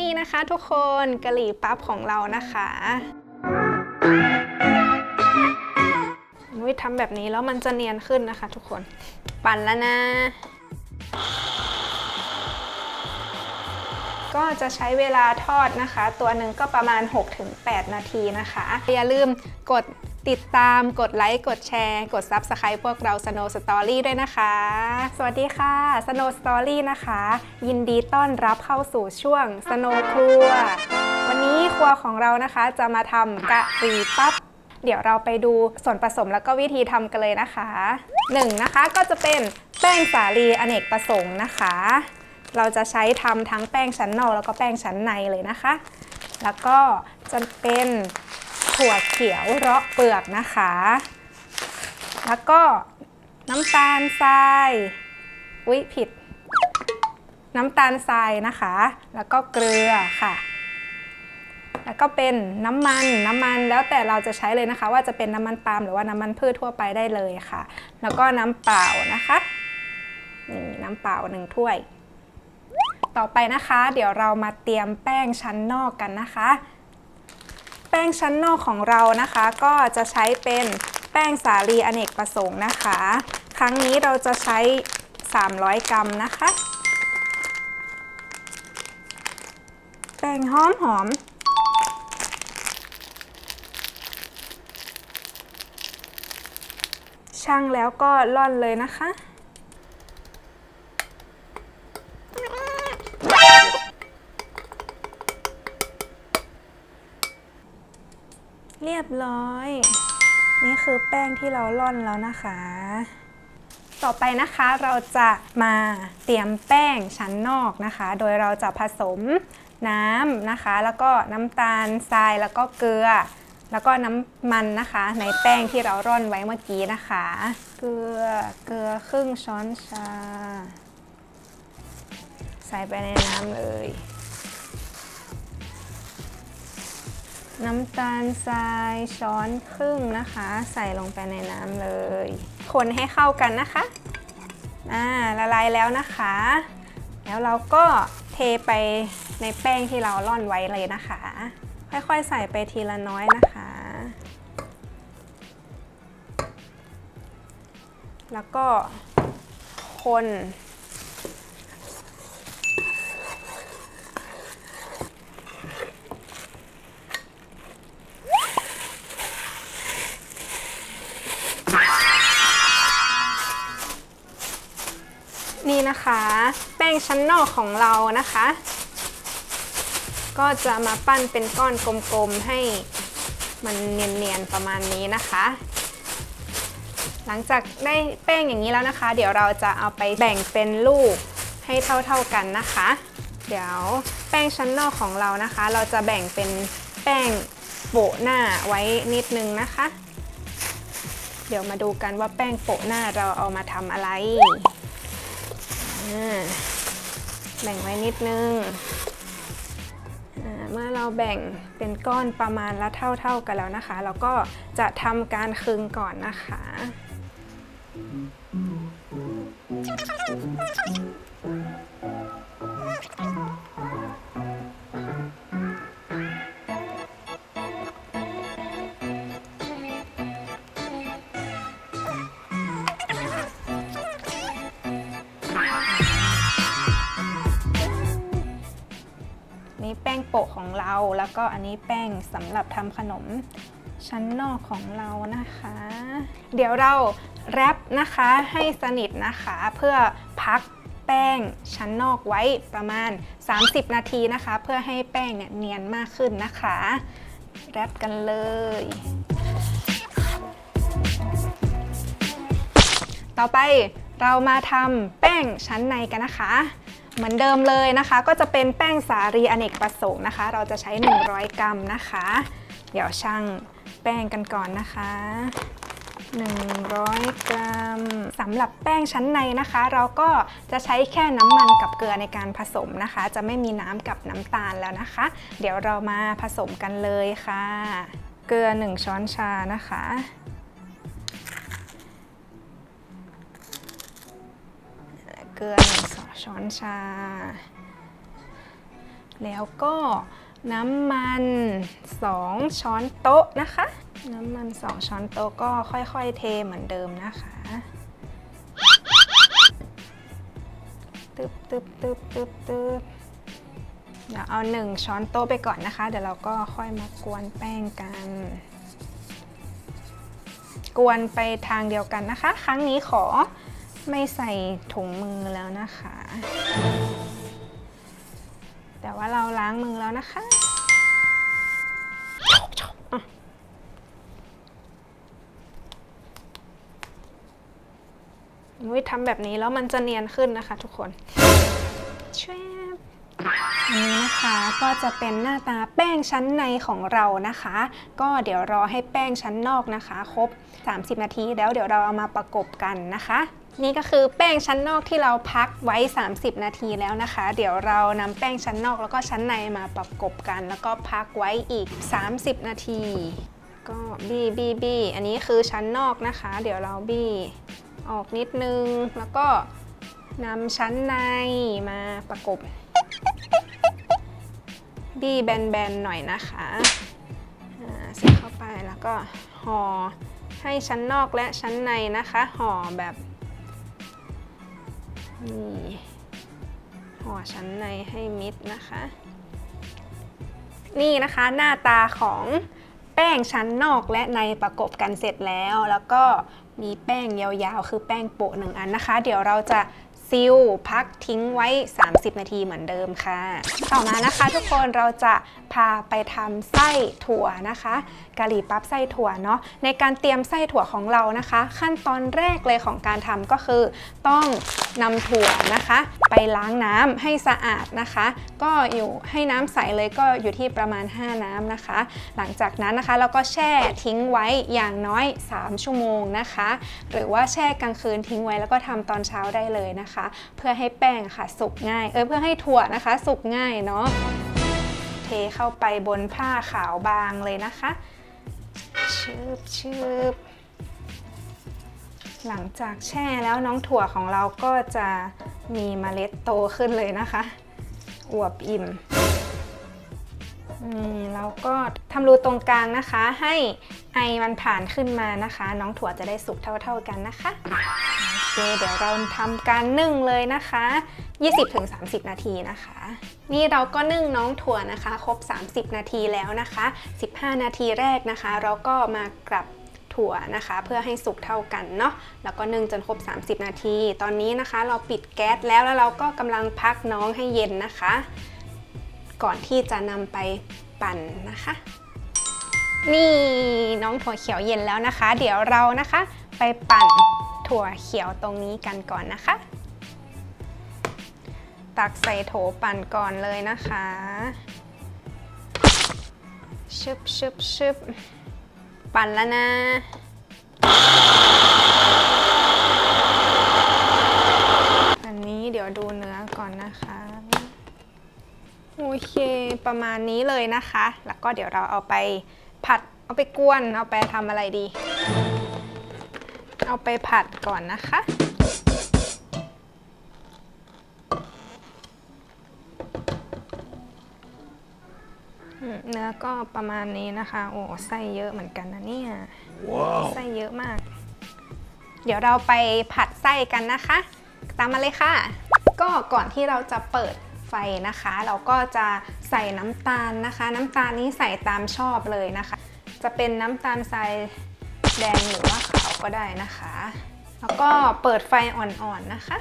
นี่นะคะทุกคนกะหรี่ปั๊บของเรานะคะนุ้ยทำแบบนี้แล้วมันจะเนียนขึ้นนะคะ ทุกคน ปั่นแล้วนะ ก็จะใช้เวลาทอดนะคะ ตัวหนึ่งก็ประมาณ 6-8 นาทีนะคะ อย่าลืมกด ติดตามกดไลค์ กดแชร์ กด Subscribe พวกเรา Snow Story ด้วยนะคะ สวัสดีค่ะ Snow Story นะคะ ยินดีต้อนรับเข้าสู่ช่วง Snow ครัว วันนี้ครัวของเรานะคะจะมาทำกะหรี่ปั๊บ เดี๋ยวเราไปดูส่วนผสมแล้วก็วิธีทำกันเลยนะคะ 1. นะคะก็จะเป็นแป้งสาลีอเนกประสงค์นะคะ เราจะใช้ทำทั้งแป้งชั้นนอกแล้วก็แป้งชั้นในเลยนะคะ แล้วก็จะเป็น ถั่วเขียวเราะเปลือกนะคะ แล้วก็น้ำตาลทรายอุ๊ยผิด น้ำตาลทรายนะคะ แล้วก็เกลือค่ะ แล้วก็เป็นน้ำมันน้ำมันแล้วแต่เราจะใช้เลยนะคะ ว่าจะเป็นน้ำมันปาล์มหรือว่าน้ำมันพืชทั่วไปได้เลยค่ะ แล้วก็น้ำเปล่านะคะนี่น้ำเปล่าหนึ่งถ้วย ต่อไปนะคะ เดี๋ยวเรามาเตรียมแป้งชั้นนอกกันนะคะ ป้งชั้นนอกของเรานะคะ ก็จะใช้เป็นแป้งสาลีอเนกประสงค์นะคะ ครั้งนี้เราจะใช้ 300 กรัมนะคะ แป้งหอมหอมช่างแล้วก็ล่อนเลยนะคะ บร้อย นี่คือแป้งที่เราล่อนแล้วนะคะ ต่อไปนะคะเราจะมาเตรียมแป้งชั้นนอกนะคะ โดยเราจะผสมน้ำนะคะ แล้วก็น้ำตาลทรายแล้วก็เกลือ แล้วก็น้ำมันนะคะ ในแป้งที่เราร่อนไว้เมื่อกี้นะคะ เกลือเกลือครึ่งช้อนชา ใส่ไปในน้ำเลย น้ำตาลทรายช้อนครึ่งนะคะ ใส่ลงไปในน้ำเลย คนให้เข้ากันนะคะอ่าละลายแล้วนะคะ แล้วเราก็เทไปในแป้งที่เราร่อนไว้เลยนะคะ ค่อยๆใส่ไปทีละน้อยนะคะ แล้วก็คน นี่นะคะ แป้งชั้นนอกของเรานะคะ ก็จะมาปั้นเป็นก้อนกลมๆให้มันเนียนๆประมาณนี้นะคะ หลังจากได้แป้งอย่างนี้แล้วนะคะ เดี๋ยวเราจะเอาไปแบ่งเป็นลูกให้เท่าๆกันนะคะ เดี๋ยวแป้งชั้นนอกของเรานะคะ เราจะแบ่งเป็นแป้งโปะหน้าไว้นิดนึงนะคะ เดี๋ยวมาดูกันว่าแป้งโปะหน้าเราเอามาทำอะไร แบ่งไว้นิดนึง เมื่อเราแบ่งเป็นก้อนประมาณละเท่าๆกันแล้วนะคะ เราก็จะทำการคึงก่อนนะคะ นี่แป้งโปะของเรา แล้วก็อันนี้แป้งสำหรับทำขนมชั้นนอกของเรานะคะ เดี๋ยวเราแรปนะคะให้สนิทนะคะเพื่อพักแป้งชั้นนอกไว้ประมาณ 30 นาทีนะคะ เพื่อให้แป้งเนี่ยเนียนมากขึ้นนะคะ แรปกันเลย ต่อไปเรามาทำแป้งชั้นในกันนะคะ เหมือนเดิมเลยนะคะ ก็จะเป็นแป้งสาลีอเนกประสงค์นะคะ เราจะใช้ 100 กรัมนะคะ เดี๋ยวชั่งแป้งกันก่อนนะคะ 100 กรัมสำหรับแป้งชั้นในนะคะ เราก็จะใช้แค่น้ำมันกับเกลือในการผสมนะคะ จะไม่มีน้ำกับน้ำตาลแล้วนะคะ เดี๋ยวเรามาผสมกันเลยค่ะ เกลือ 1 ช้อนชานะคะ เกลือหนึ่งช้อนชา แล้วก็น้ำมัน 2 ช้อนโต๊ะนะคะ น้ำมัน 2 ช้อนโต๊ะก็ค่อยๆ เทเหมือนเดิมนะคะตึบตึบตึบตึบตึบเดี๋ยวเอา 1 ช้อนโต๊ะไปก่อนนะคะ เดี๋ยวเราก็ค่อยมากวนแป้งกัน กวนไปทางเดียวกันนะคะ ครั้งนี้ขอ ไม่ใส่ถุงมือแล้วนะคะ แต่ว่าเราล้างมือแล้วนะคะอะอุ๊ยทำแบบนี้แล้วมันจะเนียนขึ้นนะคะทุกคนแชบอันนี้นะคะก็จะเป็นหน้าตาแป้งชั้นในของเรานะคะ ก็เดี๋ยวรอให้แป้งชั้นนอกนะคะ ครบ 30 นาทีแล้วเดี๋ยวเราเอามาประกบกันนะคะ นี่ก็คือแป้งชั้นนอกที่เราพักไว้ 30 นาทีแล้วนะคะ เดี๋ยวเรานำแป้งชั้นนอกแล้วก็ชั้นในมาประกบกัน แล้วก็พักไว้อีก 30 นาที ก็บี้บี้บี้อันนี้คือชั้นนอกนะคะ เดี๋ยวเราบี้ออกนิดนึง แล้วก็นำชั้นในมาประกบ บี้แบนๆหน่อยนะคะอ่าใส่เข้าไปแล้วก็ห่อให้ชั้นนอกและชั้นในนะคะห่อแบบ นี่ห่อชั้นในให้มิดนะคะ นี่นะคะหน้าตาของแป้งชั้นนอกและในประกบกันเสร็จแล้ว แล้วก็มีแป้งยาวๆ คือแป้งโปะหนึ่งอันนะคะ เดี๋ยวเราจะ ซิลพักทิ้งไว้ 30 นาทีเหมือนเดิมค่ะ ต่อมานะคะทุกคนเราจะพาไปทำไส้ถั่วนะคะกะหรี่ปั๊บไส้ถั่วเนาะในการเตรียมไส้ถั่วของเรานะคะ ขั้นตอนแรกเลยของการทำก็คือ ต้องนำถั่วนะคะ ไปล้างน้ำให้สะอาดนะคะ ก็อยู่ให้น้ำใสเลยก็อยู่ที่ประมาณ 5 น้ำนะคะ หลังจากนั้นนะคะเราก็แช่ทิ้งไว้อย่างน้อย 3 ชั่วโมงนะคะ หรือว่าแช่กลางคืนทิ้งไว้แล้วก็ทำตอนเช้าได้เลยนะคะเพื่อให้แป้งค่ะสุกง่าย เออเพื่อให้ถั่วนะคะ สุกง่ายเนาะเทเข้าไปบนผ้าขาวบางเลยนะคะชืบชืบหลังจากแช่แล้วน้องถั่วของเราก็จะมีเมล็ดโตขึ้นเลยนะคะ อวบอิ่มนี่เราก็ทำรูตรงกลางนะคะ ให้ไอมันผ่านขึ้นมานะคะ น้องถั่วจะได้สุกเท่าๆกันนะคะ เคเดี๋ยวเราทำการนึ่งเลยนะคะ 20-30 นาทีนะคะ นี่เราก็นึ่งน้องถั่วนะคะ ครบ 30 นาทีแล้วนะคะ 15 นาทีแรกนะคะ เราก็มากลับถั่วนะคะ เพื่อให้สุกเท่ากันเนาะแล้วก็นึ่งจนครบ 30 นาที ตอนนี้นะคะ เราปิดแก๊สแล้วแล้วเราก็กำลังพักน้องให้เย็นนะคะ ก่อนที่จะนำไปปั่นนะคะ นี่น้องถั่วเขียวเย็นแล้วนะคะ เดี๋ยวเรานะคะ ไปปั่น ถั่วเขียวตรงนี้กันก่อนนะคะ ตักใส่โถปั่นก่อนเลยนะคะ ชึบชึบชึบปั่นแล้วนะอันนี้เดี๋ยวดูเนื้อก่อนนะคะ โอเค ประมาณนี้เลยนะคะ แล้วก็เดี๋ยวเราเอาไปผัด เอาไปกวน เอาไปทำอะไรดี เอาไปผัดก่อนนะคะอืมเนื้อก็ประมาณนี้นะคะ โอ้ไส้เยอะเหมือนกันนะเนี่ยไส้เยอะมาก เดี๋ยวเราไปผัดไส้กันนะคะ ตามมาเลยค่ะ ก็ก่อนที่เราจะเปิดไฟนะคะ เราก็จะใส่น้ำตาลนะคะ น้ำตาลนี้ใส่ตามชอบเลยนะคะ จะเป็นน้ำตาลทรายแดงหรือว่าขาว ก็ได้นะคะ แล้วก็เปิดไฟอ่อนๆนะคะ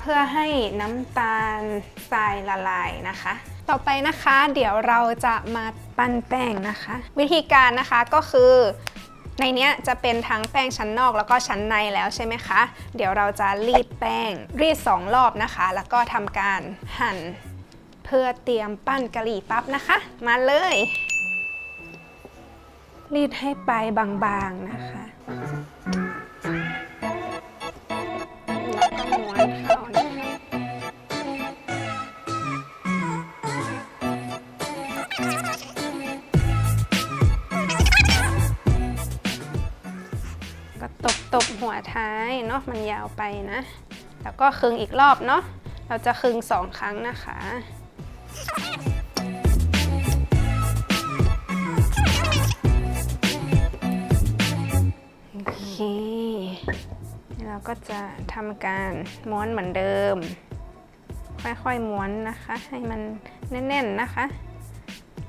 เพื่อให้น้ำตาลทรายละลายนะคะ ต่อไปนะคะเดี๋ยวเราจะมาปั้นแป้งนะคะ วิธีการนะคะก็คือในเนี้ยจะเป็นทั้งแป้งชั้นนอกแล้วก็ชั้นในแล้วใช่ไหมคะ เดี๋ยวเราจะรีดแป้ง รีด 2 รอบนะคะ แล้วก็ทำการหั่น เพื่อเตรียมปั้นกะหรี่ปั๊บนะคะ มาเลย รีดให้ไปบางๆนะคะแล้วก็ม้วนเข้านะคะก็ตบตบหัวท้ายเนาะมันยาวไปนะ แล้วก็คึงอีกรอบเนาะเราจะคึงสองครั้งนะคะ ก็จะทำการม้วนเหมือนเดิม ค่อยๆม้วนนะคะ ให้มันแน่น ๆนะคะ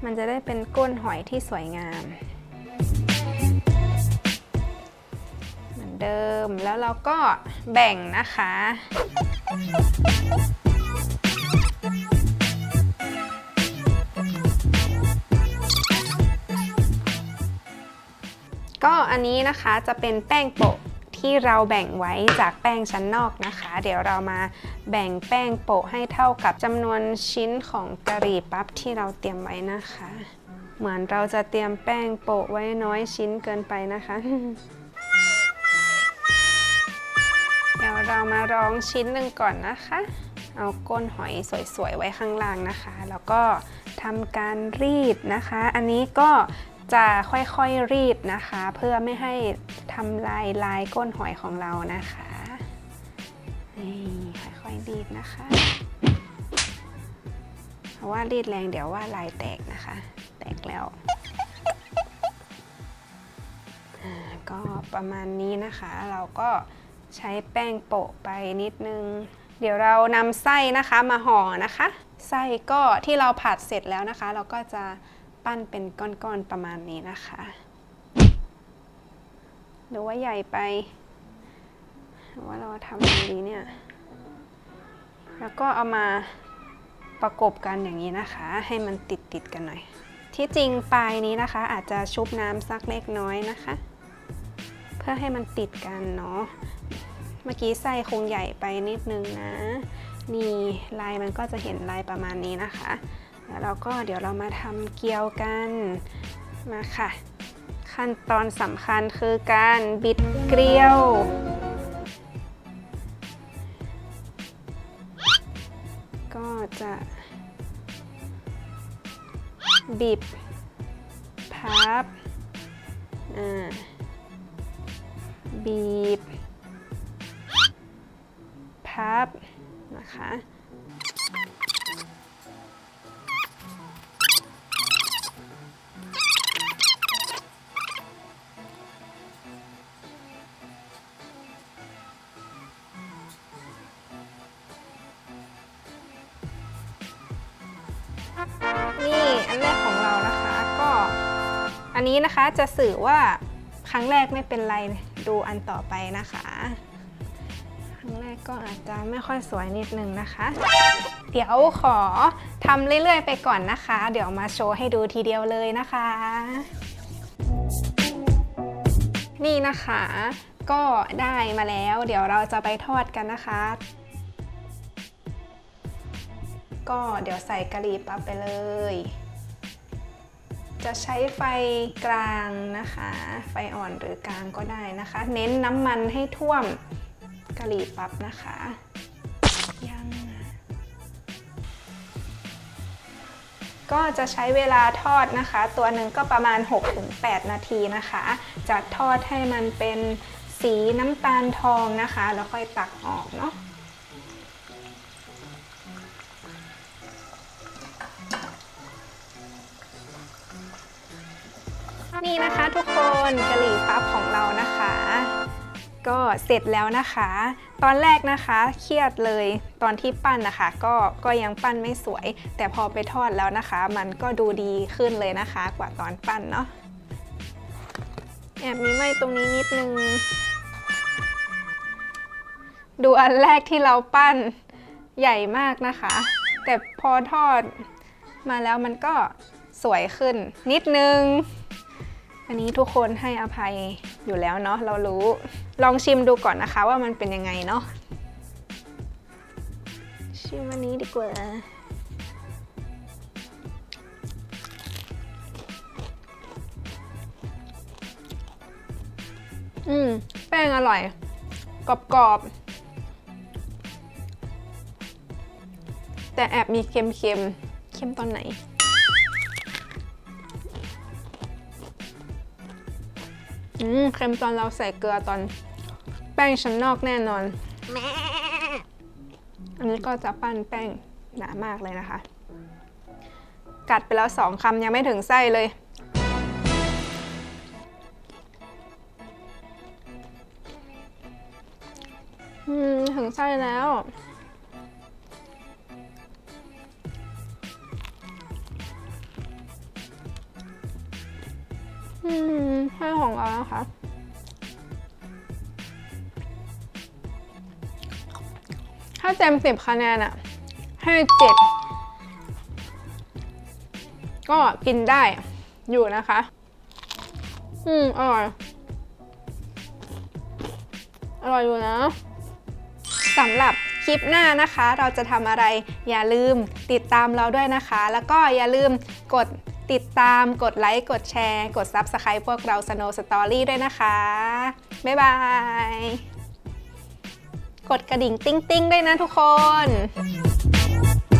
มันจะได้เป็นก้นหอยที่สวยงาม เหมือนเดิมแล้วเราก็แบ่งนะคะก็อันนี้นะคะจะเป็นแป้งโปะ ที่เราแบ่งไว้จากแป้งชั้นนอกนะคะ เดี๋ยวเรามาแบ่งแป้งโปะให้เท่ากับจำนวนชิ้นของกะหรี่ปั๊บที่เราเตรียมไว้นะคะ เหมือนเราจะเตรียมแป้งโปะไว้น้อยชิ้นเกินไปนะคะ เดี๋ยวเรามารองชิ้นหนึ่งก่อนนะคะ เอาก้นหอยสวยๆไว้ข้างล่างนะคะ แล้วก็ทำการรีดนะคะ อันนี้ก็ จะค่อยๆรีดนะคะ เพื่อไม่ให้ทำลายลายก้นหอยของเรานะคะนี่ค่อยๆรีดนะคะเพราะว่ารีดแรงเดี๋ยวว่าลายแตกนะคะ แตกแล้วก็ประมาณนี้นะคะ เราก็ใช้แป้งโปะไปนิดนึง เดี๋ยวเรานำไส้นะคะมาห่อนะคะ ไส้ก็ที่เราผัดเสร็จแล้วนะคะ เราก็จะ ปั้นเป็นก้อนๆประมาณนี้นะคะ หรือว่าใหญ่ไปหรือว่าเราทำยังไงดีเนี่ย แล้วก็เอามาประกบกันอย่างนี้นะคะ ให้มันติดติดๆกันหน่อย ที่จริงปลายนี้นะคะ อาจจะชุบน้ำสักเล็กน้อยนะคะ เพื่อให้มันติดกันเนาะเมื่อกี้ไส้คงใหญ่ไปนิดนึงนะ นี่ลายมันก็จะเห็นลายประมาณนี้นะคะ แล้วเราก็เดี๋ยวเรามาทำเกี๊ยวกันมาค่ะ ขั้นตอนสำคัญคือการบิดเกลียวก็จะบีบพับอ่าบีบ พับนะคะ นนี้นะคะจะสื่อว่าครั้งแรกไม่เป็นไรดูอันต่อไปนะคะ ครั้งแรกก็อาจจะไม่ค่อยสวยนิดนึงนะคะ เดี๋ยวขอทำเรื่อยๆไปก่อนนะคะ เดี๋ยวมาโชว์ให้ดูทีเดียวเลยนะคะ นี่นะคะ ก็ได้มาแล้ว เดี๋ยวเราจะไปทอดกันนะคะก็เดี๋ยวใส่กะหรี่ปั๊บไปเลย จะใช้ไฟกลางนะคะ ไฟอ่อนหรือกลางก็ได้นะคะ เน้นน้ำมันให้ท่วมกะหรี่ปั๊บนะคะยังก็จะใช้เวลาทอดนะคะ ตัวหนึ่งก็ประมาณ 6-8 นาทีนะคะ จะทอดให้มันเป็นสีน้ำตาลทองนะคะ แล้วค่อยตักออกเนาะ เสร็จแล้วนะคะ ตอนแรกนะคะเครียดเลยตอนที่ปั้นนะคะ ก็ก็ยังปั้นไม่สวย แต่พอไปทอดแล้วนะคะ มันก็ดูดีขึ้นเลยนะคะ กว่าตอนปั้นเนาะแอบมีไหมตรงนี้นิดนึง ดูอันแรกที่เราปั้นใหญ่มากนะคะ แต่พอทอดมาแล้วมันก็สวยขึ้นนิดนึง อันนี้ทุกคนให้อภัย อยู่แล้วเนาะเรารู้ลองชิมดูก่อนนะคะว่ามันเป็นยังไงเนาะชิมอันนี้ดีกว่าอืมแป้งอร่อย กรอบๆแต่แอบมีเค็มๆเค็มตอนไหน อืมเค็มตอนเราใส่เกลือตอนแป้งชั้นนอกแน่นอน อันนี้ก็จะปั้นแป้งหนามากเลยนะคะ กัดไปแล้วสองคำยังไม่ถึงไส้เลยใช่แล้ว อืมใช่ของเรานะคะ ถ้าเต็มสิบคะแนนอะให้เจ็ดก็กินได้อยู่นะคะ อืมอร่อยอร่อยอยู่นะสำหรับคลิปหน้านะคะ เราจะทำอะไรอย่าลืมติดตามเราด้วยนะคะ แล้วก็อย่าลืมกด ติดตามกดไลค์ กดแชร์ กด Subscribe พวกเรา Snow Story ด้วยนะคะ บ๊ายบาย กดกระดิ่งติ้งๆด้วยนะทุกคน